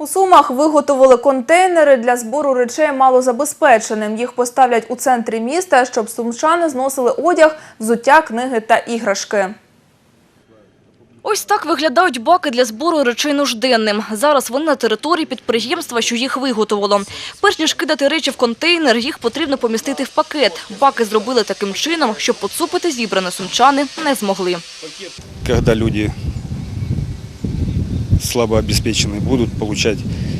У Сумах виготовили контейнери для збору речей малозабезпеченим. Їх поставлять у центрі міста, щоб сумчани зносили одяг, взуття, книги та іграшки. Ось так виглядають баки для збору речей нужденним. Зараз вони на території підприємства, що їх виготовило. Перш ніж кидати речі в контейнер, їх потрібно помістити в пакет. Баки зробили таким чином, щоб поцупити зібране сумчани не змогли. когда люди слабо обеспеченные будут получать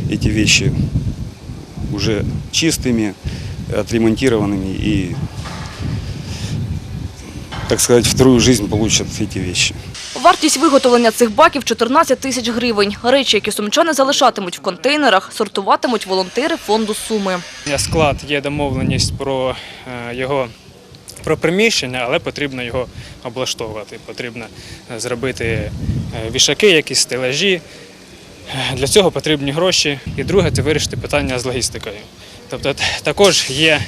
эти вещи уже чистыми, отремонтированными и, так сказать, вторую жизнь получат эти вещи. Вартість виготовлення цих баків – 14 тисяч гривень. Речі, які сумчани залишатимуть в контейнерах, сортуватимуть волонтери фонду «Суми». Є склад, є домовленість про е, його про приміщення, але потрібно його облаштовувати. Потрібно е, зробити е, вішаки, якісь стелажі. Для цього потрібні гроші. І друге це вирішити питання з логістикою. Тобто також є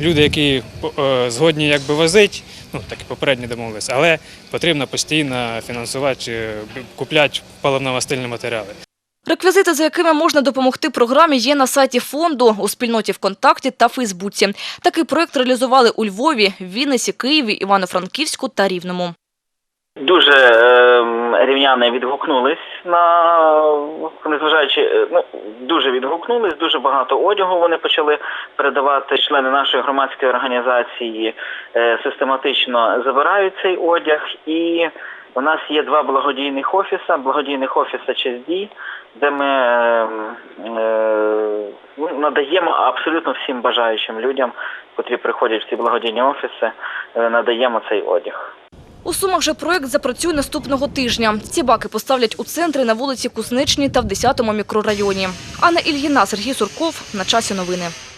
люди, які е, згодні якби возити, ну так і попередньо домовилися, але потрібно постійно фінансувати, купляти паливно-мастильні матеріали. Реквізити, за якими можна допомогти програмі, є на сайті фонду, у спільноті ВКонтакті та Фейсбуці. Такий проект реалізували у Львові, Вінниці, Києві, Івано-Франківську та Рівному. Дуже е, рівняни відгукнулись на незважаючи, е, ну дуже відгукнулись. Дуже багато одягу вони почали передавати. Члени нашої громадської організації е, систематично забирають цей одяг. І у нас є два благодійних офіса. Благодійних офіса ЧСД, де ми е, е, ну, надаємо абсолютно всім бажаючим людям, котрі приходять в ці благодійні офіси, е, надаємо цей одяг. У Сумах же проект запрацює наступного тижня. Ці баки поставлять у центрі на вулиці Кусничній та в 10-му мікрорайоні. Анна Ільїна, Сергій Сурков. На часі новини.